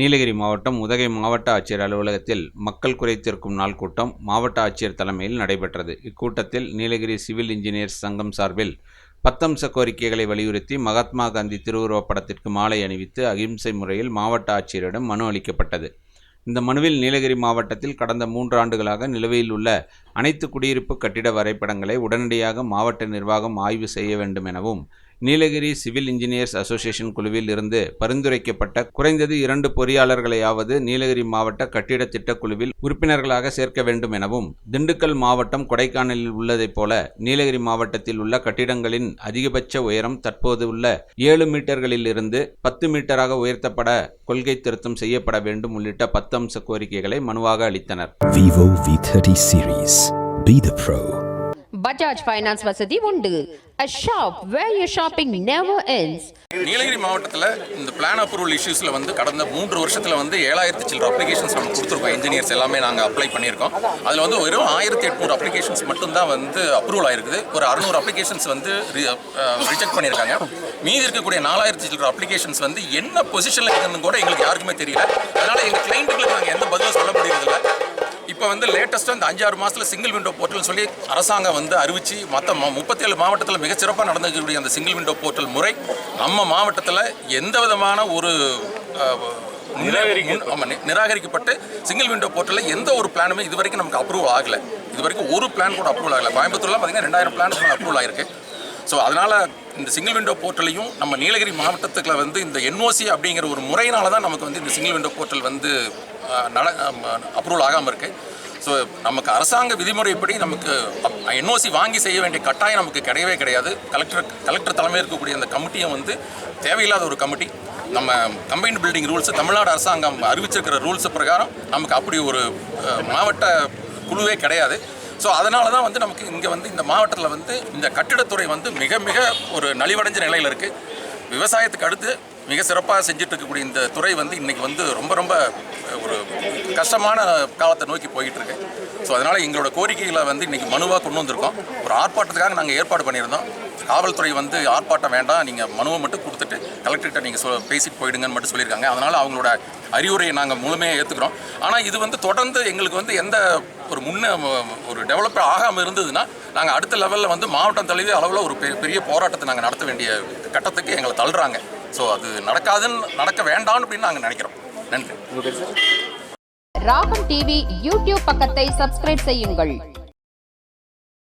நீலகிரி மாவட்டம் உதகை மாவட்ட ஆட்சியர் அலுவலகத்தில் மக்கள் குறைத்திருக்கும் நாள் கூட்டம் மாவட்ட ஆட்சியர் தலைமையில் நடைபெற்றது. இக்கூட்டத்தில் நீலகிரி சிவில் இன்ஜினியர்ஸ் சங்கம் சார்பில் பத்தம்ச கோரிக்கைகளை வலியுறுத்தி மகாத்மா காந்தி திருவுருவப் படத்திற்கு மாலை அணிவித்து அகிம்சை முறையில் மாவட்ட ஆட்சியரிடம் மனு அளிக்கப்பட்டது. இந்த மனுவில் நீலகிரி மாவட்டத்தில் கடந்த மூன்று ஆண்டுகளாக நிலுவையில் உள்ள அனைத்து குடியிருப்பு கட்டிட வரைபடங்களை உடனடியாக மாவட்ட நிர்வாகம் ஆய்வு செய்ய வேண்டும் எனவும் நீலகிரி சிவில் இன்ஜினியர்ஸ் அசோசியேஷன் குழுவில் இருந்து பரிந்துரைக்கப்பட்ட குறைந்தது இரண்டு பொறியாளர்களையாவது நீலகிரி மாவட்ட கட்டிட திட்டக்குழுவில் உறுப்பினர்களாக சேர்க்க வேண்டும் எனவும் திண்டுக்கல் மாவட்டம் கொடைக்கானலில் உள்ளதைப் போல நீலகிரி மாவட்டத்தில் உள்ள கட்டிடங்களின் அதிகபட்ச உயரம் தற்போது உள்ள ஏழு மீட்டர்களில் இருந்து பத்து மீட்டராக உயர்த்தப்பட கொள்கை திருத்தம் செய்யப்பட வேண்டும் உள்ளிட்ட பத்து அம்ச கோரிக்கைகளை மனுவாக அளித்தனர் Vivo V30 series. Be the pro. Bajaj finance வசதி உண்டு. A shop where your shopping never ends. Nilgiri மாவட்டத்தில் இந்த பிளான் அப்ரூவல் இஷ்யூஸில் வந்து கடந்த மூன்று வருஷத்தில் வந்து ஏழாயிரத்தி சில்லற அப்ளிகேஷன்ஸ் நம்ம கொடுத்துருக்கோம். இன்ஜினியர்ஸ் எல்லாமே நாங்கள் அப்ளை பண்ணியிருக்கோம். அதில் வந்து வெறும் ஆயிரத்தி எட்நூறு அப்ளிகேஷன்ஸ் மட்டும்தான் வந்து அப்ரூவல் ஆயிருக்குது. ஒரு அறுநூறு அப்ளிகேஷன்ஸ் வந்து ரிஜெக்ட் பண்ணியிருக்காங்க. மீதி இருக்கக்கூடிய நாலாயிரத்தி சில்லற அப்ளிகேஷன்ஸ் வந்து என்ன பொசிஷனில் இருக்குன்னு கூட எங்களுக்கு யாருக்குமே தெரியல. அதனால் எங்கள் கிளைண்ட்டுகளுக்கு நாங்கள் எந்த பதிலும் சொல்ல முடியறதில்ல. இப்போ வந்து லேட்டஸ்ட்டாக இந்த அஞ்சாறு மாதத்தில் சிங்கிள் விண்டோ போர்ட்டல்னு சொல்லி அரசாங்கம் வந்து அறிவிச்சு மற்ற முப்பத்தேழு மாவட்டத்தில் மிகச்சிறப்பாக நடந்துக்கக்கூடிய அந்த சிங்கிள் விண்டோ போர்ட்டல் முறை நம்ம மாவட்டத்தில் எந்த விதமான ஒரு நிராகரிக்கப்பட்டு சிங்கிள் விண்டோ போர்ட்டலில் எந்த ஒரு பிளானுமே இது வரைக்கும் நமக்கு அப்ரூவ் ஆகலை. இது வரைக்கும் ஒரு பிளான் கூட அப்ரூவல் ஆகலை. கோயம்புத்தூர்லாம் பார்த்தீங்கன்னா ரெண்டாயிரம் பிளான் அப்ரூவல் ஆயிருக்கு. ஸோ அதனால் இந்த சிங்கிள் விண்டோ போர்ட்டலையும் நம்ம நீலகிரி மாவட்டத்துக்குள்ள வந்து இந்த என்ஓசி அப்படிங்கிற ஒரு முறையினால தான் நமக்கு வந்து இந்த சிங்கிள் விண்டோ போர்ட்டல் வந்து நட அப்ரூவல் ஆகாமல் இருக்குது ஸோ நமக்கு அரசாங்க விதிமுறைப்படி நமக்கு என்ஓசி வாங்கி செய்ய வேண்டிய கட்டாயம் நமக்கு கிடையவே கிடையாது. கலெக்டர் கலெக்டர் தலைமையில் இருக்கக்கூடிய அந்த கமிட்டியும் வந்து தேவையில்லாத ஒரு கமிட்டி நம்ம கம்பைன்டு பில்டிங் ரூல்ஸ் தமிழ்நாடு அரசாங்கம் அறிவிச்சிருக்கிற ரூல்ஸ் பிரகாரம் நமக்கு அப்படி ஒரு மாவட்ட குழுவே கிடையாது. ஸோ அதனால தான் வந்து நமக்கு இங்கே வந்து இந்த மாவட்டத்தில் வந்து இந்த கட்டிடத்துறை வந்து மிக மிக ஒரு நலிவடைஞ்ச நிலையில் இருக்குது விவசாயத்துக்கு அடுத்து மிக சிறப்பாக செஞ்சுட்டு இருக்கக்கூடிய இந்த துறை வந்து இன்றைக்கி வந்து ரொம்ப ரொம்ப ஒரு கஷ்டமான காலத்தை நோக்கி போயிட்டு இருக்கு ஸோ அதனால் எங்களோட கோரிக்கைகளை வந்து இன்றைக்கி மனுவாக கொண்டு வந்திருக்கோம். ஒரு ஆர்ப்பாட்டத்துக்காக நாங்கள் ஏற்பாடு பண்ணியிருந்தோம். காவல்துறை வந்து ஆர்ப்பாட்டம் வேண்டாம் நீங்கள் மனுவை மட்டும் கொடுத்துட்டு கலெக்டர்கிட்ட நீங்கள் சொ பேசிட்டு போயிடுங்கன்னு மட்டும் சொல்லியிருக்காங்க. அதனால் அவங்களோட அறிவுரையை நாங்கள் முழுமையாக ஏற்றுக்கிறோம் ஆனால் இது வந்து தொடர்ந்து எங்களுக்கு வந்து எந்த ஒரு முன்ன ஒரு டெவலப்பர் ஆகாமல் இருந்ததுன்னா நாங்கள் அடுத்த லெவலில் வந்து மாவட்டம் தழுவி அளவில் ஒரு பெரிய போராட்டத்தை நாங்கள் நடத்த வேண்டிய கட்டத்துக்கு எங்களை தள்ளுறாங்க. ஸோ அது நடக்காதுன்னு நடக்க வேண்டாம்னு அப்படின்னு நாங்கள் நினைக்கிறோம். நன்றி. ராகம் டிவி யூடியூப் பக்கத்தை சப்ஸ்கிரைப் செய்யுங்கள்.